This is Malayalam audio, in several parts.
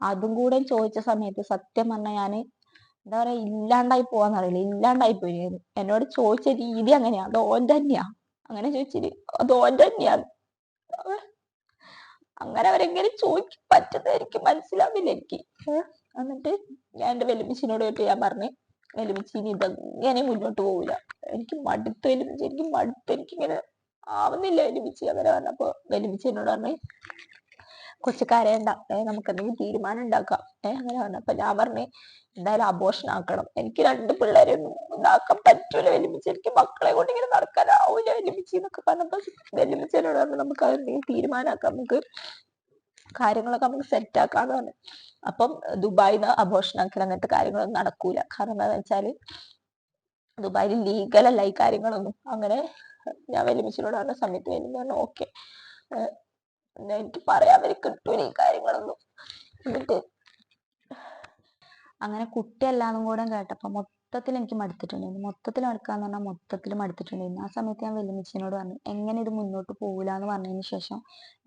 അതും കൂടെ ചോദിച്ച സമയത്ത് സത്യം പറഞ്ഞാൽ ഞാൻ എന്താ പറയാ ഇല്ലാണ്ടായി പോവാന്നറിയില്ല ഇല്ലാണ്ടായി പോയി. എന്നോട് ചോദിച്ച രീതി അങ്ങനെയാ. അത് ഓൻ തന്നെയാ. അങ്ങനെ ചോദിച്ചിട്ട് അത് ഓൻ തന്നെയാ. അങ്ങനെ അവരെങ്ങനെ ചോദിക്കാൻ പറ്റുന്ന എനിക്ക് മനസ്സിലാവില്ല എനിക്ക്? എന്നിട്ട് ഞാൻ എന്റെ വെല്ലുമിച്ചിനോട് പോയിട്ട് ഞാൻ പറഞ്ഞു വെല്ലുമിച്ചി ഇനി ഇതങ്ങനെ മുന്നോട്ട് പോവില്ല എനിക്ക് മടുത്ത് വെലുമിച്ച് എനിക്ക് മടുത്ത്. എനിക്കിങ്ങനെ ആവുന്നില്ല വെല്ലുമിച്ചി അങ്ങനെ പറഞ്ഞപ്പോ വെല്ലുമിച്ചി എന്നോട് പറഞ്ഞു കൊച്ചു കരയണ്ട. നമുക്ക് എന്തെങ്കിലും തീരുമാനം ഉണ്ടാക്കാം. ഏ അങ്ങനെ പറഞ്ഞു അപ്പൊ ഞാൻ പറഞ്ഞു എന്തായാലും അബോഷൻ ആക്കണം. എനിക്ക് രണ്ട് പിള്ളേരെ ഇതാക്കാൻ പറ്റൂല വെല്ലുമിച്ചി എനിക്ക് മക്കളെ കൊണ്ട് ഇങ്ങനെ നടക്കാനാവൂല വെല്ലുമിച്ചി എന്നൊക്കെ പറഞ്ഞപ്പോ വെല്ലുമിച്ചി എന്നോട് പറഞ്ഞു നമുക്ക് അതെന്തെങ്കിലും തീരുമാനമാക്കാം നമുക്ക് കാര്യങ്ങളൊക്കെ നമുക്ക് സെറ്റ് ആക്കാന്ന് പറഞ്ഞു. അപ്പം ദുബായിന്ന് അബോഷൻ ആക്കൽ അങ്ങനത്തെ കാര്യങ്ങളൊന്നും നടക്കൂല. കാരണം എന്താന്ന് വെച്ചാൽ ദുബായിൽ ലീഗൽ അല്ല ഈ കാര്യങ്ങളൊന്നും. അങ്ങനെ ഞാൻ വെല്ലുമിച്ചിനോട് പറഞ്ഞ സമയത്ത് വലിയ പറഞ്ഞു ഓക്കെ. എനിക്ക് പറയാൻ വരെ ഈ കാര്യങ്ങളൊന്നും. എന്നിട്ട് അങ്ങനെ കുട്ടിയല്ലാന്നും കൂടെ കേട്ടപ്പോ മൊത്തത്തിൽ എനിക്ക് മടുത്തിട്ടുണ്ടായിരുന്നു. മൊത്തത്തിൽ മടുക്കാന്ന് പറഞ്ഞാൽ മൊത്തത്തിൽ മടുത്തിട്ടുണ്ടായിരുന്നു. ആ സമയത്ത് ഞാൻ വെല്ലുമിച്ചിനോട് പറഞ്ഞു എങ്ങനെ ഇത് മുന്നോട്ട് പോകില്ല എന്ന് പറഞ്ഞതിന് ശേഷം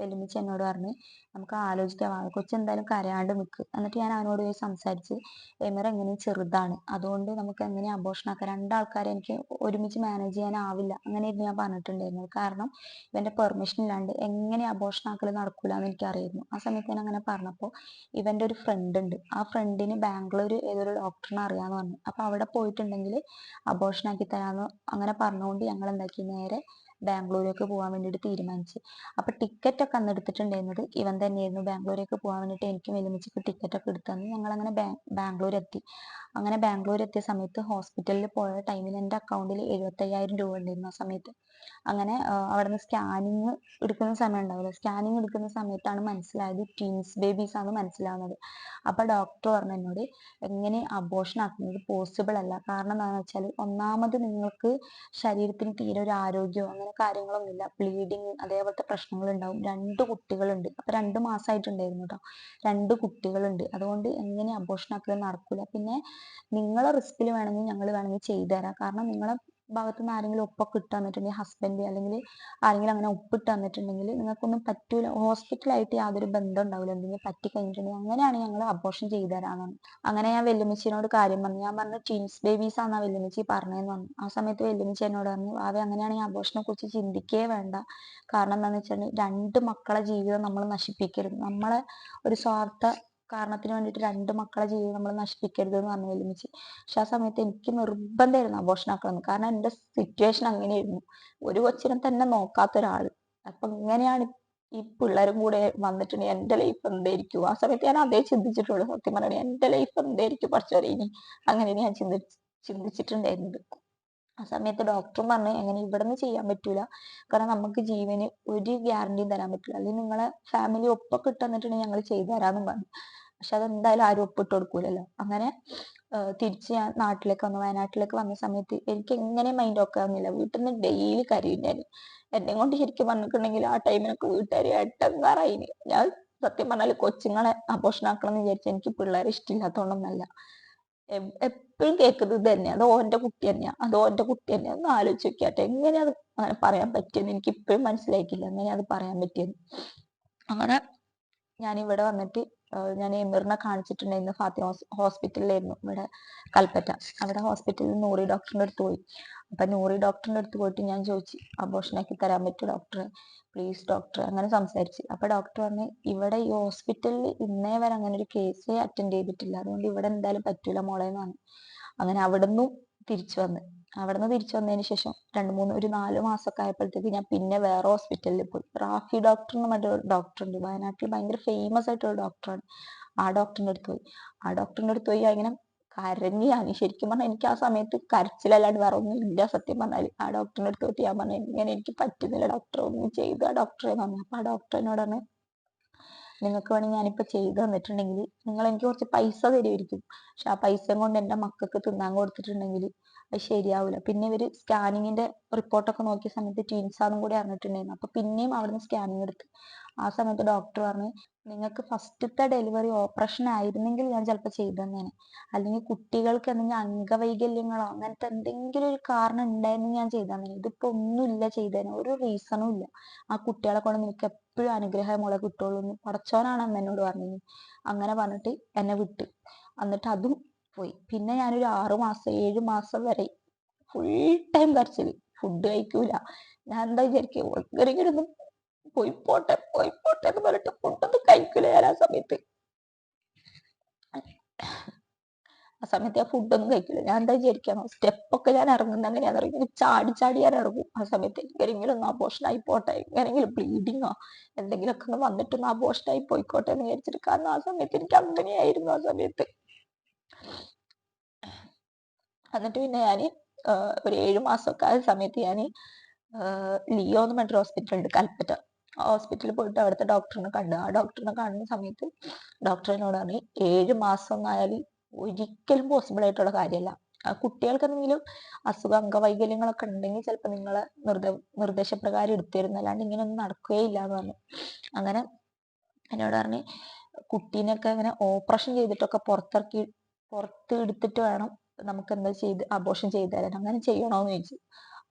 വെല്ലുമിച്ചി എന്നോട് പറഞ്ഞു നമുക്ക് ആലോചിക്കാം കൊച്ചു എന്തായാലും കരയാണ്ട് നിൽക്ക് എന്നിട്ട് ഞാൻ അവനോട് പോയി സംസാരിച്ച് എമിർ എങ്ങനെ ചെറുതാണ്. അതുകൊണ്ട് നമുക്ക് എങ്ങനെ ആഘോഷമാക്കാം രണ്ടാൾക്കാരെ എനിക്ക് ഒരുമിച്ച് മാനേജ് ചെയ്യാനാവില്ല അങ്ങനെയായിരുന്നു ഞാൻ പറഞ്ഞിട്ടുണ്ടായിരുന്നത്. കാരണം ഇവന്റെ പെർമിഷൻ ഇല്ലാണ്ട് എങ്ങനെ ആഘോഷമാക്കൽ നടക്കൂല എന്ന് എനിക്കറിയായിരുന്നു. ആ സമയത്ത് ഞാൻ അങ്ങനെ പറഞ്ഞപ്പോൾ ഇവന്റെ ഒരു ഫ്രണ്ട് ഉണ്ട്. ആ ഫ്രണ്ടിന് ബാംഗ്ലൂർ ഏതൊരു ഡോക്ടറിനെ അറിയാന്ന് പറഞ്ഞു. അപ്പൊ അവിടെ പോയിട്ടുണ്ടെങ്കിൽ അബോർഷൻ ആക്കി തരാന്ന് അങ്ങനെ പറഞ്ഞുകൊണ്ട് ഞങ്ങൾ എന്താക്കി നേരെ ബാംഗ്ലൂരേക്ക് പോകാൻ വേണ്ടിയിട്ട് തീരുമാനിച്ചു. അപ്പൊ ടിക്കറ്റ് ഒക്കെ അന്ന് എടുത്തിട്ടുണ്ടായിരുന്നത് ഇവൻ തന്നെയായിരുന്നു ബാംഗ്ലൂരേക്ക് പോകാൻ വേണ്ടിയിട്ട് എനിക്കും വെല്ലുമിച്ചിക്ക് ടിക്കറ്റ് ഒക്കെ എടുത്തു തന്നു. ഞങ്ങൾ അങ്ങനെ ബാംഗ്ലൂർ എത്തി അങ്ങനെ ബാംഗ്ലൂർ എത്തിയ സമയത്ത് ഹോസ്പിറ്റലിൽ പോയ ടൈമിൽ എന്റെ അക്കൗണ്ടിൽ എഴുപത്തയ്യായിരം രൂപ ഉണ്ടായിരുന്നു ആ സമയത്ത്. അങ്ങനെ അവിടെ നിന്ന് സ്കാനിങ് എടുക്കുന്ന സമയം ഉണ്ടാവില്ല? സ്കാനിങ് എടുക്കുന്ന സമയത്താണ് മനസ്സിലായത് ട്വിൻസ് ബേബീസ് ആണ് മനസ്സിലാവുന്നത്. അപ്പൊ ഡോക്ടർ പറഞ്ഞു എന്നോട് എങ്ങനെ അബോഷൻ ആക്കുന്നത് പോസിബിൾ അല്ല. കാരണം എന്താണെന്ന് വെച്ചാൽ ഒന്നാമത് നിങ്ങൾക്ക് ശരീരത്തിന് തീരെ ഒരു ആരോഗ്യമോ അങ്ങനെ കാര്യങ്ങളൊന്നുമില്ല. ബ്ലീഡിങ് അതേപോലത്തെ പ്രശ്നങ്ങൾ ഉണ്ടാവും രണ്ട് കുട്ടികളുണ്ട്. അപ്പൊ രണ്ട് മാസമായിട്ടുണ്ടായിരുന്നു കേട്ടോ രണ്ട് കുട്ടികളുണ്ട്. അതുകൊണ്ട് എങ്ങനെ അബോഷൻ ആക്കലും നടക്കൂല. പിന്നെ നിങ്ങളെ റിസ്കിൽ വേണമെങ്കിൽ ഞങ്ങൾ വേണമെങ്കിൽ ചെയ്തു തരാം കാരണം നിങ്ങളെ ഭാഗത്തു നിന്ന് ആരെങ്കിലും ഒപ്പൊക്കെ ഇട്ട് തന്നിട്ടുണ്ടെങ്കിൽ ഹസ്ബൻഡ് അല്ലെങ്കിൽ ആരെങ്കിലും അങ്ങനെ ഒപ്പിട്ട് തന്നിട്ടുണ്ടെങ്കിൽ നിങ്ങൾക്കൊന്നും പറ്റൂല. ഹോസ്പിറ്റലായിട്ട് യാതൊരു ബന്ധം ഉണ്ടാവില്ല എന്തെങ്കിലും പറ്റി കഴിഞ്ഞിട്ടുണ്ടെങ്കിൽ അങ്ങനെയാണ് ഞങ്ങൾ അബോർഷൻ ചെയ്തു തരാമെന്ന് അങ്ങനെ ഞാൻ വെല്ലുമിച്ചിനോട് കാര്യം പറഞ്ഞു. ഞാൻ പറഞ്ഞു ട്വിൻസ് ബേബീസ് ആണെന്നാണ് വെല്ലുമിച്ചി പറഞ്ഞതെന്ന് പറഞ്ഞു. ആ സമയത്ത് വെല്ലുമിച്ചി എന്നോട് പറഞ്ഞു അവ അങ്ങനെയാണെങ്കിൽ അബോർഷനെ കുറിച്ച് ചിന്തിക്കേ വേണ്ട. കാരണം എന്താണെന്ന് വെച്ചാൽ രണ്ട് മക്കളെ ജീവിതം നമ്മൾ നശിപ്പിക്കരുത്. നമ്മളെ ഒരു സ്വാർത്ഥ കാരണത്തിന് വേണ്ടിയിട്ട് രണ്ട് മക്കളെ ജീവിതം നമ്മൾ നശിപ്പിക്കരുത് എന്ന് പറഞ്ഞു ഒരുമിച്ച്. പക്ഷെ ആ സമയത്ത് എനിക്ക് നിർബന്ധമായിരുന്നു അബോഷൻ ആക്കണമെന്ന്. കാരണം എന്റെ സിറ്റുവേഷൻ അങ്ങനെയായിരുന്നു. ഒരു കൊച്ചിനെ തന്നെ നോക്കാത്ത ഒരാൾ. അപ്പൊ ഇങ്ങനെയാണ് ഈ പിള്ളേരും കൂടെ വന്നിട്ടുണ്ട്. എന്റെ ലൈഫ് എന്തായിരിക്കും? ആ സമയത്ത് ഞാൻ അതേ ചിന്തിച്ചിട്ടുള്ളൂ. സത്യം പറയണേ എന്റെ ലൈഫ് എന്തായിരിക്കും? പഠിച്ചവരെ ഇനി അങ്ങനെ ഞാൻ ചിന്തി ചിന്തിച്ചിട്ടുണ്ടായിരുന്നത്. ആ സമയത്ത് ഡോക്ടറും പറഞ്ഞു എങ്ങനെ ഇവിടെ നിന്ന് ചെയ്യാൻ പറ്റൂല. കാരണം നമുക്ക് ജീവന് ഒരു ഗ്യാരണ്ടിയും തരാൻ പറ്റില്ല അല്ലെങ്കിൽ നിങ്ങളെ ഫാമിലി ഒപ്പൊക്കെ ഇട്ട് തന്നിട്ടുണ്ടെങ്കിൽ ഞങ്ങൾ ചെയ്തു തരാമെന്നും പറഞ്ഞു. പക്ഷെ അതെന്തായാലും ആരും ഒപ്പിട്ട് കൊടുക്കൂലല്ലോ. അങ്ങനെ തിരിച്ച് ഞാൻ നാട്ടിലേക്ക് വന്നു. വയനാട്ടിലേക്ക് വന്ന സമയത്ത് എനിക്ക് എങ്ങനെ മൈൻഡ് ഒക്കെ ആവുന്നില്ല. വീട്ടിൽ നിന്ന് ഡെയിലി കരയുണ്ടായിരുന്നു എന്നെ കൊണ്ട് ശരിക്കും പറഞ്ഞിട്ടുണ്ടെങ്കിൽ ആ ടൈമിനൊക്കെ വീട്ടുകാർ എട്ടങ്ങാറായിന് ഞാൻ സത്യം പറഞ്ഞാൽ കൊച്ചുങ്ങളെ ആഘോഷമാക്കണം എന്ന് വിചാരിച്ചു എനിക്ക് പിള്ളേരെ ഇഷ്ടമില്ലാത്തതുകൊണ്ടൊന്നല്ല എപ്പോഴും കേൾക്കുന്നത് ഇത് തന്നെ അത് ഓന്റെ കുട്ടി തന്നെയാ. അത് ഓന്റെ കുട്ടി തന്നെയാ. ഒന്ന് ആലോചിച്ച് നോക്കിയാട്ടെ. എങ്ങനെ അത് അങ്ങനെ പറയാൻ പറ്റിയെന്ന് എനിക്ക് ഇപ്പോഴും മനസ്സിലായിട്ടില്ല. എങ്ങനെ അത് പറയാൻ പറ്റിയെന്ന്. അങ്ങനെ ഞാൻ ഇവിടെ വന്നിട്ട് ഞാൻ എമിറിനെ കാണിച്ചിട്ടുണ്ടായിരുന്നു ഫാത്തിമ ഹോസ്പിറ്റലിലായിരുന്നു ഇവിടെ കൽപ്പറ്റ. അവിടെ ഹോസ്പിറ്റലിൽ നൂറി ഡോക്ടറിന്റെ അടുത്ത് പോയി. അപ്പൊ നൂറി ഡോക്ടറിന്റെ അടുത്ത് പോയിട്ട് ഞാൻ ചോദിച്ചു അബോഷനാക്കി തരാൻ പറ്റുമോ ഡോക്ടറെ? പ്ലീസ് ഡോക്ടർ അങ്ങനെ സംസാരിച്ചു. അപ്പൊ ഡോക്ടർ പറഞ്ഞു ഇവിടെ ഈ ഹോസ്പിറ്റലിൽ ഇന്നേ വരെ അങ്ങനെ ഒരു കേസ് അറ്റൻഡ് ചെയ്തിട്ടില്ല. അതുകൊണ്ട് ഇവിടെ എന്തായാലും പറ്റൂല മോളെ എന്ന് പറഞ്ഞു. അങ്ങനെ അവിടുന്ന് തിരിച്ചു വന്ന്. അവിടുന്ന് തിരിച്ചു വന്നതിന് ശേഷം രണ്ട് മൂന്ന് ഒരു നാല് മാസമൊക്കെ ആയപ്പോഴത്തേക്ക് ഞാൻ പിന്നെ വേറെ ഹോസ്പിറ്റലിൽ പോയി. റാഫി ഡോക്ടർ എന്ന് പറഞ്ഞ ഡോക്ടർ ഉണ്ട്. വയനാട്ടിൽ ഭയങ്കര ഫേമസ് ആയിട്ടുള്ള ഡോക്ടറാണ് ആ ഡോക്ടറിന്റെ അടുത്ത് പോയി. ആ ഡോക്ടറിന്റെ അടുത്ത് പോയി അങ്ങനെ കരഞ്ഞ് ശരിക്കും പറഞ്ഞാൽ എനിക്ക് ആ സമയത്ത് കരച്ചിലല്ലാണ്ട് വേറെ ഒന്നും ഇല്ല സത്യം പറഞ്ഞാൽ ആ ഡോക്ടറിന്റെ അടുത്ത് പോയിട്ട് ഞാൻ പറഞ്ഞു ഇങ്ങനെ എനിക്ക് പറ്റുന്നില്ല ഡോക്ടർ ഒന്നും ചെയ്തു ആ ഡോക്ടറെ പറഞ്ഞു. അപ്പൊ ആ പറഞ്ഞു നിങ്ങൾക്ക് വേണമെങ്കിൽ ഞാനിപ്പോ ചെയ്ത് തന്നിട്ടുണ്ടെങ്കിൽ നിങ്ങൾ എനിക്ക് കുറച്ച് പൈസ തരുമായിരിക്കും പക്ഷെ ആ പൈസ കൊണ്ട് എന്റെ മക്കൾക്ക് തിന്നാൻ കൊടുത്തിട്ടുണ്ടെങ്കിൽ അത് ശരിയാവില്ല പിന്നെ ഇവർ സ്കാനിങ്ങിന്റെ റിപ്പോർട്ടൊക്കെ നോക്കിയ സമയത്ത് ട്വിൻസാന്നും കൂടി അറിഞ്ഞിട്ടുണ്ടായിരുന്നു. അപ്പൊ പിന്നെയും അവിടുന്ന് സ്കാനിങ് എടുത്ത്. ആ സമയത്ത് ഡോക്ടർ പറഞ്ഞു നിങ്ങൾക്ക് ഫസ്റ്റത്തെ ഡെലിവറി ഓപ്പറേഷൻ ആയിരുന്നെങ്കിൽ ഞാൻ ചിലപ്പോൾ ചെയ്തു അല്ലെങ്കിൽ കുട്ടികൾക്ക് എന്തെങ്കിലും അംഗവൈകല്യങ്ങളോ അങ്ങനത്തെ എന്തെങ്കിലും ഒരു കാരണം ഉണ്ടായിരുന്നു ഞാൻ ചെയ്തു ഇതിപ്പോ ഒന്നുമില്ല ചെയ്തതിന് ഒരു റീസണും ഇല്ല. ആ കുട്ടികളെ കൊണ്ട് നിനക്ക് എപ്പോഴും അനുഗ്രഹം മോളെ കിട്ടുള്ളൂ. എന്ന് അന്ന് എന്നോട് പറഞ്ഞത്. അങ്ങനെ പറഞ്ഞിട്ട് എന്നെ വിട്ടു. എന്നിട്ട് അതും പോയി. പിന്നെ ഞാനൊരു ആറു മാസം ഏഴു മാസം വരെ ഫുൾ ടൈം കരച്ചിൽ ഫുഡ് കഴിക്കൂല. ഞാൻ എന്താ വിചാരിക്കുക? ഒന്നും ഒന്ന് പോയി പോട്ടെ പോയി പോട്ടെ എന്ന് പറഞ്ഞിട്ട് ഫുഡൊന്നും കഴിക്കൂല ഞാൻ ആ സമയത്ത്. ആ സമയത്ത് ഞാൻ ഫുഡൊന്നും കഴിക്കില്ല ഞാൻ എന്താ വിചാരിക്കാന്നോ? സ്റ്റെപ്പൊക്കെ ഞാൻ ഇറങ്ങുന്ന അങ്ങനെയാന്ന് ഇറങ്ങി ചാടി ചാടി ഞാൻ ഇറങ്ങും ആ സമയത്ത്. എങ്ങനെയെങ്കിലും ഒന്ന് അബോഷൻ ആയി പോട്ടെ എങ്ങനെയെങ്കിലും ബ്ലീഡിങ്ങോ എന്തെങ്കിലുമൊക്കെ ഒന്ന് വന്നിട്ടൊന്ന് അബോഷൻ ആയി പോയിക്കോട്ടെ എന്ന് വിചാരിച്ചിട്ട്. കാരണം ആ സമയത്ത് എനിക്ക് അങ്ങനെയായിരുന്നു ആ സമയത്ത്. എന്നിട്ട് പിന്നെ ഞാൻ ഒരു ഏഴു മാസമൊക്കെ ആയ സമയത്ത് ഞാൻ ലിയോ എന്ന് ഹോസ്പിറ്റലുണ്ട് കൽപ്പറ്റ. ആ ഹോസ്പിറ്റലിൽ പോയിട്ട് അവിടുത്തെ ഡോക്ടറിനെ കണ്ടു. ആ ഡോക്ടറിനെ കാണുന്ന സമയത്ത് ഡോക്ടറിനോട് പറഞ്ഞു ഏഴ് മാസം ഒന്നും ആയാൽ ഒരിക്കലും പോസിബിൾ ആയിട്ടുള്ള കാര്യമല്ല. കുട്ടികൾക്ക് എന്തെങ്കിലും അസുഖ അംഗവൈകല്യങ്ങളൊക്കെ ഉണ്ടെങ്കിൽ ചിലപ്പോൾ നിങ്ങളെ നിർദ്ദ നിർദ്ദേശപ്രകാരം എടുത്തിരുന്നു. അല്ലാണ്ട് ഇങ്ങനെയൊന്നും നടക്കുകയില്ല എന്ന് പറഞ്ഞു. അങ്ങനെ എന്നോട് പറഞ്ഞു കുട്ടീനൊക്കെ ഇങ്ങനെ ഓപ്പറേഷൻ ചെയ്തിട്ടൊക്കെ പുറത്തിറക്കി പുറത്ത് എടുത്തിട്ട് വേണം നമുക്ക് എന്താ ചെയ്ത് അബോഷൻ ചെയ്തു തരാൻ അങ്ങനെ ചെയ്യണോന്ന് ചോദിച്ചു.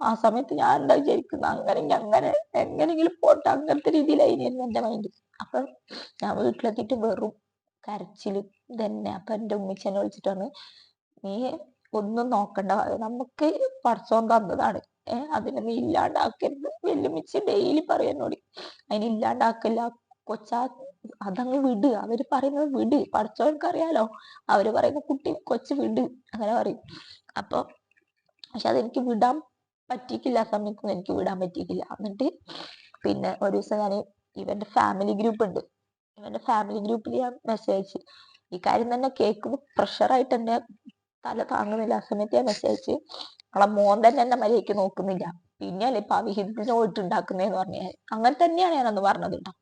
ആ സമയത്ത് ഞാൻ എന്താ വിചാരിക്കുന്നത് അങ്ങനെ അങ്ങനെ എങ്ങനെങ്കിലും പോട്ടെ അങ്ങനത്തെ രീതിയിലായിരുന്നു എന്റെ മൈൻഡ് അപ്പൊ ഞാൻ വീട്ടിലെത്തിയിട്ട് വെറും കരച്ചിൽ തന്നെ അപ്പൊ എന്റെ ഉമ്മിച്ചനെ വിളിച്ചിട്ടാണ് വിളിച്ചിട്ട് നീ ഒന്നും നോക്കണ്ട. നമുക്ക് പടച്ചോൻ തന്നതാണ്. ഏഹ് അതിനെ നീ ഇല്ലാണ്ടാക്കരുത്. വെല്ലുമിച്ച് ഡെയിലി പറയും എന്നോട്. അതിനെ ഇല്ലാണ്ടാക്കില്ല. കൊച്ചാ അതങ്ങ് വിട്. അവർ പറയുന്നത് വിട്. പഠിച്ചവർക്ക് അറിയാലോ അവർ പറയുന്ന കുട്ടി കൊച്ചു വിട്. അങ്ങനെ പറയും. അപ്പൊ പക്ഷെ അതെനിക്ക് വിടാൻ പറ്റിയിട്ടില്ല ആ സമയത്തൊന്നും എനിക്ക് വിടാൻ പറ്റിയിട്ടില്ല എന്നിട്ട് പിന്നെ ഒരു ദിവസം ഞാൻ ഇവന്റെ ഫാമിലി ഗ്രൂപ്പ് ഉണ്ട്. ഇവന്റെ ഫാമിലി ഗ്രൂപ്പിൽ ഞാൻ മെസ്സേജ് ഈ കാര്യം തന്നെ കേൾക്കുമ്പോൾ പ്രഷറായിട്ട് എന്നെ തല താങ്ങുന്നില്ല. ആ സമയത്ത് ഞാൻ മെസ്സേജ് അയച്ച് അവളെ മോൻ തന്നെ എന്നെ മര്യാദയ്ക്ക് നോക്കുന്നില്ല. പിന്നെയല്ലേ ഇപ്പൊ അവിഹിതത്തിന് പോയിട്ട് ഉണ്ടാക്കുന്നതെന്ന് പറഞ്ഞു? അങ്ങനെ തന്നെയാണ് ഞാൻ അന്ന് പറഞ്ഞത് കേട്ടോ.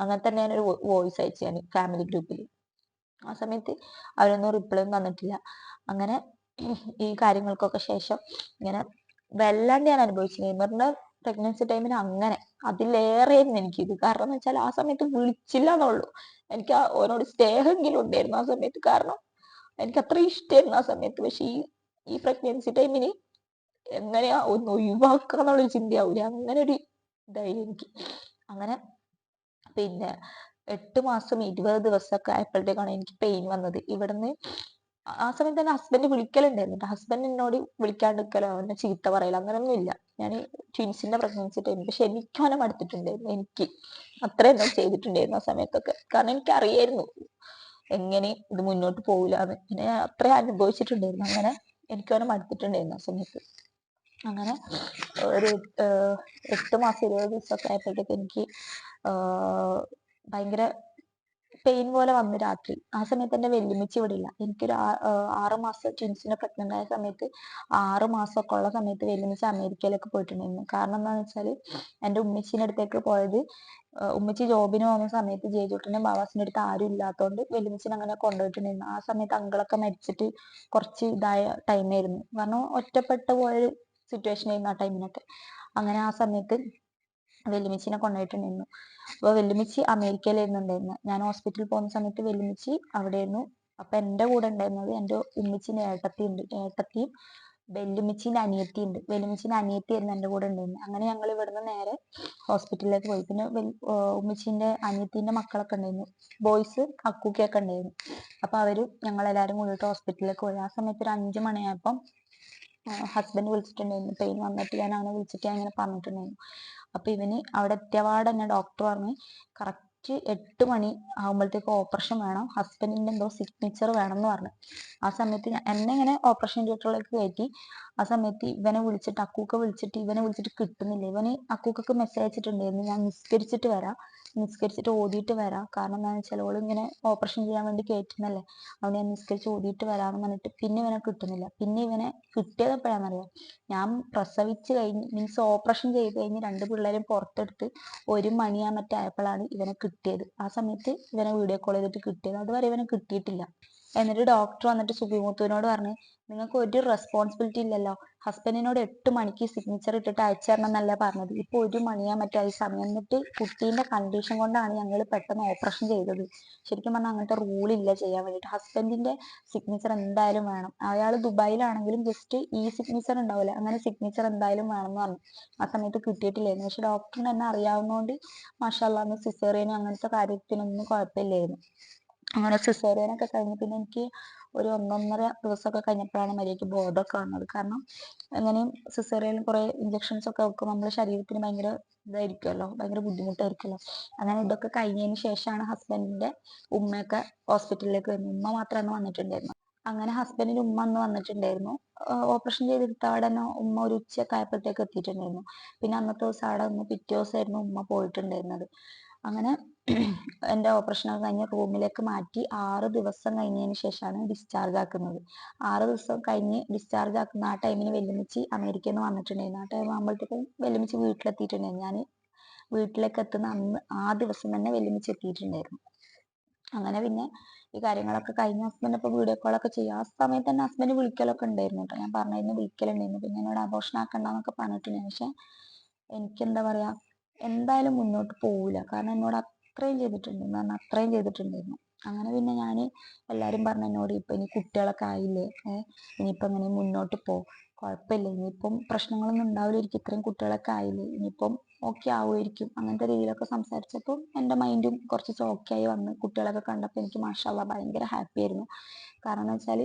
അങ്ങനെ തന്നെ ഞാനൊരു വോയിസ് അയച്ചു ഞാൻ ഫാമിലി ഗ്രൂപ്പിൽ ആ സമയത്ത് അവരൊന്നും റിപ്ലൈ ഒന്നും തന്നിട്ടില്ല. അങ്ങനെ ഈ കാര്യങ്ങൾക്കൊക്കെ ശേഷം ഇങ്ങനെ വല്ലാണ്ട് ഞാൻ അനുഭവിച്ചു. നെയ്മറിന്റെ പ്രഗ്നൻസി ടൈമിന് അങ്ങനെ. അതിലേറെയായിരുന്നു എനിക്കിത്. കാരണം എന്ന് വെച്ചാൽ ആ സമയത്ത് വിളിച്ചില്ല എന്നുള്ളൂ എനിക്ക് ഓനോട് സ്നേഹമെങ്കിലും ഉണ്ടായിരുന്നു ആ സമയത്ത്. കാരണം എനിക്ക് അത്ര ഇഷ്ടമായിരുന്നു ആ സമയത്ത്. പക്ഷെ ഈ ഈ പ്രഗ്നൻസി ടൈമിന് എങ്ങനെയാ ഒന്ന് ഒഴിവാക്കുക എന്നുള്ളൊരു ചിന്തയാവൂല. അങ്ങനെ ഒരു ഇതായി എനിക്ക്. അങ്ങനെ പിന്നെ എട്ട് മാസം ഇരുപത് ദിവസമൊക്കെ ആയപ്പോഴത്തേക്കാണ് എനിക്ക് പെയിൻ വന്നത്. ഇവിടുന്ന് ആ സമയത്ത് തന്നെ ഹസ്ബൻഡ് വിളിക്കലുണ്ടായിരുന്നു. ഹസ്ബൻഡ് എന്നോട് വിളിക്കാണ്ടിരിക്കലോ? എന്നെ ചീത്ത പറയലോ? അങ്ങനൊന്നും ഇല്ല. ഞാൻ ട്വിൻസിന്റെ പ്രഗ്നൻസി ടൈം പക്ഷെ എനിക്ക് അവനെ മടുത്തിട്ടുണ്ടായിരുന്നു. എനിക്ക് അത്ര എന്നോട് ചെയ്തിട്ടുണ്ടായിരുന്നു ആ സമയത്തൊക്കെ. കാരണം എനിക്ക് അറിയായിരുന്നു എങ്ങനെ ഇത് മുന്നോട്ട് പോകില്ലാന്ന് പിന്നെ ഞാൻ അത്രയും അനുഭവിച്ചിട്ടുണ്ടായിരുന്നു. അങ്ങനെ എനിക്ക് അവനെ മടുത്തിട്ടുണ്ടായിരുന്നു ആ സമയത്ത്. അങ്ങനെ ഒരു എട്ട് മാസം ഇരുപത് ദിവസമൊക്കെ ആയപ്പോഴത്തേക്ക് എനിക്ക് ഭയങ്കര പെയിൻ പോലെ വന്നു രാത്രി. ആ സമയത്ത് എന്റെ വെല്ലുമിച്ച് ഇവിടെ ഇല്ല എനിക്കൊരു ആറ് മാസം ട്വിൻസിനെ പ്രഗ്നന്റ് ആയ സമയത്ത് ആറ് മാസമൊക്കെ ഉള്ള സമയത്ത് വെല്ലുമിച്ച് അമേരിക്കയിലൊക്കെ പോയിട്ടുണ്ടായിരുന്നു. കാരണം എന്താണെന്ന് വെച്ചാൽ എന്റെ ഉമ്മച്ചീന്റെ അടുത്തേക്ക് പോയത് ഉമ്മച്ചി ജോബിന് പോകുന്ന സമയത്ത് ജേജുട്ടിന്റെ ബാബാസിന്റെ അടുത്ത് ആരും ഇല്ലാത്തതുകൊണ്ട് വെല്ലുമിച്ചിനെ അങ്ങനെ കൊണ്ടുപോയിട്ടുണ്ടായിരുന്നു. ആ സമയത്ത് അങ്കിളൊക്കെ മരിച്ചിട്ട് കുറച്ച് ഇതായ ടൈമായിരുന്നു കാരണം ഒറ്റപ്പെട്ടു പോയ സിറ്റുവേഷൻ ആയിരുന്നു ആ ടൈമിനൊക്കെ അങ്ങനെ ആ സമയത്ത് വെല്ലുമിച്ചിനെ കൊണ്ടുപോയിട്ടുണ്ടായിരുന്നു. അപ്പോൾ വെല്ലുമിച്ചി അമേരിക്കയിലായിരുന്നു ഉണ്ടായിരുന്നത് ഞാൻ ഹോസ്പിറ്റലിൽ പോകുന്ന സമയത്ത് വെല്ലുമിച്ചി അവിടെയായിരുന്നു. അപ്പൊ എന്റെ കൂടെ ഉണ്ടായിരുന്നത് എന്റെ ഉമ്മച്ചിന്റെ ഏട്ടത്തി ഉണ്ട് ഏട്ടത്തിയും വെല്ലുമിച്ചിന്റെ അനിയത്തി ഉണ്ട് വെല്ലുമിച്ചിന്റെ അനിയത്തി ആയിരുന്നു എന്റെ കൂടെ ഉണ്ടായിരുന്നത് അങ്ങനെ ഞങ്ങൾ ഇവിടുന്ന് നേരെ ഹോസ്പിറ്റലിലേക്ക് പോയി. പിന്നെ ഉമ്മച്ചിന്റെ അനിയത്തിന്റെ മക്കളൊക്കെ ഉണ്ടായിരുന്നു. ബോയ്സ് അക്കൂക്കിയൊക്കെ ഉണ്ടായിരുന്നു. അപ്പൊ അവർ ഞങ്ങളെല്ലാരും കൂടിയിട്ട് ഹോസ്പിറ്റലിലേക്ക് പോയി. ആ സമയത്ത് ഒരു അഞ്ചു മണിയായപ്പം ഹസ്ബൻഡ് വിളിച്ചിട്ടുണ്ടായിരുന്നു. പെയിൻ വന്നിട്ട് ഞാൻ അവനെ വിളിച്ചിട്ട് ഞാൻ ഇങ്ങനെ പറഞ്ഞിട്ടുണ്ടായിരുന്നു. അപ്പൊ ഇവന് അവിടെ എത്തിയപാട് തന്നെ ഡോക്ടർ പറഞ്ഞു കറക്റ്റ് എട്ട് മണി ആകുമ്പോഴത്തേക്ക് ഓപ്പറേഷൻ വേണം. ഹസ്ബൻഡിന്റെ എന്തോ സിഗ്നേച്ചർ വേണം എന്ന് പറഞ്ഞു. ആ സമയത്ത് എന്നെ ഇങ്ങനെ ഓപ്പറേഷൻ തിയേറ്ററിലേക്ക് കയറ്റി. ആ സമയത്ത് ഇവനെ വിളിച്ചിട്ട് അക്കൂക്ക വിളിച്ചിട്ട് ഇവനെ വിളിച്ചിട്ട് കിട്ടുന്നില്ല. ഇവന് അക്കൂക്കൊക്കെ മെസ്സേജ് അയച്ചിട്ടുണ്ടായിരുന്നു. ഞാൻ നിസ്കരിച്ചിട്ട് വരാം. നിസ്കരിച്ചിട്ട് ഓതിയിട്ട് വരാം. കാരണം എന്താണെന്ന് വെച്ചാൽ ഓൾ ഇങ്ങനെ ഓപ്പറേഷൻ ചെയ്യാൻ വേണ്ടി കയറ്റുന്നല്ലേ അതുകൊണ്ട് ഞാൻ നിസ്കരിച്ച് ഓതിയിട്ട് വരാമെന്ന് പറഞ്ഞിട്ട് പിന്നെ ഇവനെ കിട്ടുന്നില്ല. പിന്നെ ഇവനെ കിട്ടിയത് എപ്പോഴാണെന്നറിയാം ഞാൻ പ്രസവിച്ച് കഴിഞ്ഞ് മീൻസ് ഓപ്പറേഷൻ ചെയ്ത് കഴിഞ്ഞ് രണ്ട് പിള്ളേരും പുറത്തെടുത്ത് ഒരു മണിയാ മറ്റായപ്പോഴാണ് ഇവനെ കിട്ടിയത്. ആ സമയത്ത് ഇവനെ വീഡിയോ കോൾ ചെയ്തിട്ട് കിട്ടിയത്. അതുവരെ ഇവനെ കിട്ടിയിട്ടില്ല. എന്നിട്ട് ഡോക്ടർ വന്നിട്ട് സുബിമുത്തുവിനോട് പറഞ്ഞു നിങ്ങൾക്ക് ഒരു റെസ്പോൺസിബിലിറ്റി ഇല്ലല്ലോ. ഹസ്ബൻഡിനോട് എട്ട് മണിക്ക് സിഗ്നേച്ചർ ഇട്ടിട്ട് അയച്ചു തരണം എന്നല്ല പറഞ്ഞത്. ഇപ്പൊ ഒരു മണിയാ മറ്റോ ഈ സമയം എന്നിട്ട് കുട്ടീന്റെ കണ്ടീഷൻ കൊണ്ടാണ് ഞങ്ങൾ പെട്ടെന്ന് ഓപ്പറേഷൻ ചെയ്തത്. ശരിക്കും പറഞ്ഞാൽ അങ്ങനത്തെ റൂൾ ഇല്ല ചെയ്യാൻ വേണ്ടിയിട്ട്. ഹസ്ബൻഡിന്റെ സിഗ്നേച്ചർ എന്തായാലും വേണം. അയാൾ ദുബായിലാണെങ്കിലും ജസ്റ്റ് ഈ സിഗ്നേച്ചർ ഉണ്ടാവില്ല അങ്ങനെ സിഗ്നേച്ചർ എന്തായാലും വേണം എന്ന് പറഞ്ഞു. ആ സമയത്ത് കിട്ടിയിട്ടില്ലായിരുന്നു. പക്ഷെ ഡോക്ടറിന് തന്നെ അറിയാവുന്നതുകൊണ്ട് മാഷാല്ലാന്ന് സിസേറിയനും അങ്ങനത്തെ കാര്യത്തിനൊന്നും കുഴപ്പമില്ലായിരുന്നു. അങ്ങനെ സിസേറിയനൊക്കെ കഴിഞ്ഞ് പിന്നെ എനിക്ക് ഒരു ഒന്നൊന്നര ദിവസമൊക്കെ കഴിഞ്ഞപ്പോഴാണ് മര്യാദയ്ക്ക് ബോധമൊക്കെ വന്നത്. കാരണം എങ്ങനെയും സിസേറിയനിൽ കുറേ ഇഞ്ചക്ഷൻസ് ഒക്കെ വെക്കുമ്പോൾ നമ്മുടെ ശരീരത്തിന് ഭയങ്കര ഇതായിരിക്കുമല്ലോ ഭയങ്കര ബുദ്ധിമുട്ടായിരിക്കുമല്ലോ അങ്ങനെ ഇതൊക്കെ കഴിഞ്ഞതിന് ശേഷമാണ് ഹസ്ബൻഡിന്റെ ഉമ്മയൊക്കെ ഹോസ്പിറ്റലിലേക്ക് വരുന്നത്. ഉമ്മ മാത്രമാണ് വന്നിട്ടുണ്ടായിരുന്നു അങ്ങനെ ഹസ്ബൻഡിന്റെ ഉമ്മ അന്ന് വന്നിട്ടുണ്ടായിരുന്നു. ഓപ്പറേഷൻ ചെയ്തെടുത്ത അവിടെ തന്നെ ഉമ്മ ഒരു ഉച്ചയൊക്കെ ആയപ്പോഴത്തേക്ക് എത്തിയിട്ടുണ്ടായിരുന്നു. പിന്നെ അന്നത്തെ ദിവസം അവിടെ നിന്ന് പിറ്റേ ദിവസമായിരുന്നു ഉമ്മ പോയിട്ടുണ്ടായിരുന്നത്. അങ്ങനെ എന്റെ ഓപ്പറേഷൻ കഴിഞ്ഞ് റൂമിലേക്ക് മാറ്റി ആറ് ദിവസം കഴിഞ്ഞതിന് ശേഷമാണ് ഡിസ്ചാർജ് ആക്കുന്നത്. ആറ് ദിവസം കഴിഞ്ഞ് ഡിസ്ചാർജ് ആക്കുന്ന ആ ടൈമിന് വെല്ലുമിച്ച് അമേരിക്കയിൽ നിന്ന് വന്നിട്ടുണ്ടായിരുന്നു. ആ ടൈം ആകുമ്പോഴത്തേക്കും വെല്ലുമിച്ച് വീട്ടിലെത്തിയിട്ടുണ്ടായിരുന്നു. ഞാൻ വീട്ടിലേക്ക് എത്തുന്ന അന്ന് ആ ദിവസം തന്നെ വെല്ലുമിച്ച് എത്തിയിട്ടുണ്ടായിരുന്നു. അങ്ങനെ പിന്നെ ഈ കാര്യങ്ങളൊക്കെ കഴിഞ്ഞ ഹസ്ബൻഡ് ഇപ്പൊ വീഡിയോ കോളൊക്കെ ചെയ്യും. ആ സമയത്ത് തന്നെ ഹസ്ബൻഡ് വിളിക്കലൊക്കെ ഉണ്ടായിരുന്നു കേട്ടോ. ഞാൻ പറഞ്ഞിരുന്നു വിളിക്കലുണ്ടായിരുന്നു. പിന്നെ എന്നോട് ആഘോഷം ആക്കണ്ടെന്നൊക്കെ പറഞ്ഞിട്ടുണ്ടായിരുന്നു. പക്ഷെ എനിക്ക് എന്താ പറയാ എന്തായാലും മുന്നോട്ട് പോവില്ല കാരണം എന്നോട് അത്രയും ചെയ്തിട്ടുണ്ട് എന്ന് പറഞ്ഞാൽ അത്രയും ചെയ്തിട്ടുണ്ടായിരുന്നു. അങ്ങനെ പിന്നെ ഞാൻ എല്ലാവരും പറഞ്ഞു എന്നോട് ഇപ്പം ഇനി കുട്ടികളൊക്കെ ആയില്ലേ? ഇനിയിപ്പം അങ്ങനെ മുന്നോട്ട് പോ? കുഴപ്പമില്ല ഇനിയിപ്പം പ്രശ്നങ്ങളൊന്നും ഉണ്ടാവില്ലായിരിക്കും. ഇത്രയും കുട്ടികളൊക്കെ ആയില്ലേ? ഇനിയിപ്പം ഓക്കെ ആവുമായിരിക്കും. അങ്ങനത്തെ രീതിയിലൊക്കെ സംസാരിച്ചപ്പോൾ എന്റെ മൈൻഡും കുറച്ച് ആയി വന്ന്. കുട്ടികളൊക്കെ കണ്ടപ്പോൾ എനിക്ക് മാഷാല്ല ഭയങ്കര ഹാപ്പി ആയിരുന്നു. കാരണം എന്ന് വെച്ചാൽ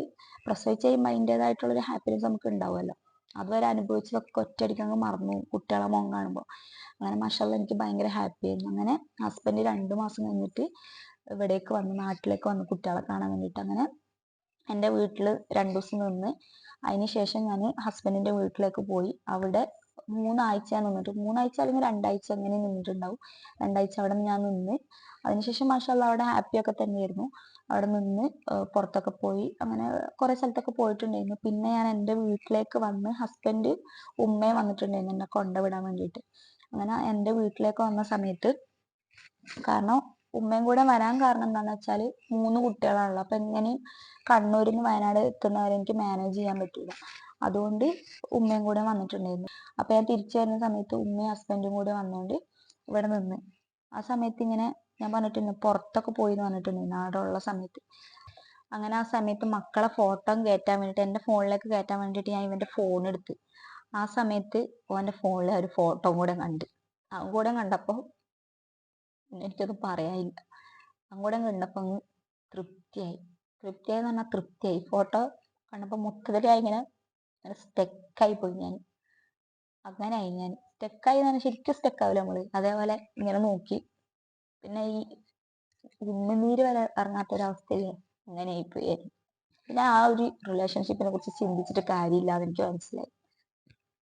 പ്രസവിച്ച് കഴിയുമ്പോൾ അതിന്റെതായിട്ടുള്ളൊരു ഹാപ്പിനെസ് നമുക്ക് ഉണ്ടാവുമല്ലോ. അതുവരെ അനുഭവിച്ചതൊക്കെ ഒറ്റയടിക്ക് അങ്ങ് മറന്നു. കുട്ടികളെ മുഖം കാണുമ്പോൾ അങ്ങനെ മാഷാല്ല എനിക്ക് ഭയങ്കര ഹാപ്പി ആയിരുന്നു. അങ്ങനെ ഹസ്ബൻഡ് രണ്ടു മാസം കഴിഞ്ഞിട്ട് ഇവിടേക്ക് വന്ന് നാട്ടിലേക്ക് വന്ന് കുട്ടികളെ കാണാൻ വേണ്ടിയിട്ട് അങ്ങനെ എന്റെ വീട്ടിൽ രണ്ടു ദിവസം നിന്ന്. അതിന് ശേഷം ഞാൻ ഹസ്ബൻഡിന്റെ വീട്ടിലേക്ക് പോയി. അവിടെ മൂന്നാഴ്ച നിന്നിട്ട് മൂന്നാഴ്ച അല്ലെങ്കിൽ രണ്ടാഴ്ച അങ്ങനെ നിന്നിട്ടുണ്ടാവും? രണ്ടാഴ്ച അവിടെ ഞാൻ നിന്ന്. അതിനുശേഷം മാഷാല്ല അവിടെ ഹാപ്പി ഒക്കെ തന്നെയായിരുന്നു. അവിടെ നിന്ന് പുറത്തൊക്കെ പോയി. അങ്ങനെ കുറെ സ്ഥലത്തൊക്കെ പോയിട്ടുണ്ടായിരുന്നു. പിന്നെ ഞാൻ എന്റെ വീട്ടിലേക്ക് വന്ന് ഹസ്ബൻഡ് ഉമ്മയും വന്നിട്ടുണ്ടായിരുന്നു എന്നെ കൊണ്ടുവിടാൻ വേണ്ടിയിട്ട്. അങ്ങനെ എന്റെ വീട്ടിലേക്ക് വന്ന സമയത്ത് കാരണം ഉമ്മയും കൂടെ വരാൻ കാരണം എന്താണെന്ന് വെച്ചാൽ മൂന്ന് കുട്ടികളാണല്ലോ അപ്പം എങ്ങനെയും കണ്ണൂരിൽ നിന്ന് വയനാട് എത്തുന്നവരെ എനിക്ക് മാനേജ് ചെയ്യാൻ പറ്റില്ല അതുകൊണ്ട് ഉമ്മയും കൂടെ വന്നിട്ടുണ്ടായിരുന്നു. അപ്പം ഞാൻ തിരിച്ചു വരുന്ന സമയത്ത് ഉമ്മയും ഹസ്ബൻഡും കൂടെ വന്നുകൊണ്ട് ഇവിടെ നിന്ന്. ആ സമയത്ത് ഇങ്ങനെ ഞാൻ പറഞ്ഞിട്ടുണ്ട് പുറത്തൊക്കെ പോയി എന്ന് പറഞ്ഞിട്ടുണ്ടായിരുന്നു അവിടെ ഉള്ള സമയത്ത്. അങ്ങനെ ആ സമയത്ത് മക്കളെ ഫോട്ടോ കയറ്റാൻ വേണ്ടിയിട്ട് എന്റെ ഫോണിലേക്ക് കയറ്റാൻ വേണ്ടിയിട്ട് ഞാൻ ഇവന്റെ ഫോൺ എടുത്ത്. ആ സമയത്ത് ഓന്റെ ഫോണിൽ ഒരു ഫോട്ടോ കൂടെ കണ്ട്. അതും കൂടെ കണ്ടപ്പോൾ എനിക്കൊന്നും പറയാനില്ല. അതും കൂടെ കണ്ടപ്പോൾ അങ്ങ് തൃപ്തിയായി. തൃപ്തിയായി എന്ന് പറഞ്ഞാൽ തൃപ്തിയായി. ഫോട്ടോ കണ്ടപ്പോൾ മൊത്തത്തിലായി ഇങ്ങനെ സ്റ്റെക്കായി പോയി ഞാൻ. അങ്ങനെ ആയി ഞാൻ. സ്റ്റെക്കായി എന്ന് പറഞ്ഞാൽ ശരിക്കും സ്റ്റെക്കാവില്ല നമ്മൾ അതേപോലെ ഇങ്ങനെ നോക്കി. പിന്നെ ഈ ഉമ്മനീര് വരെ ഇറങ്ങാത്തൊരവസ്ഥയിൽ അങ്ങനെ ആയിപ്പോയി പിന്നെ ആ ഒരു റിലേഷൻഷിപ്പിനെ കുറിച്ച് ചിന്തിച്ചിട്ട് കാര്യമില്ല എന്ന് എനിക്ക് മനസ്സിലായി.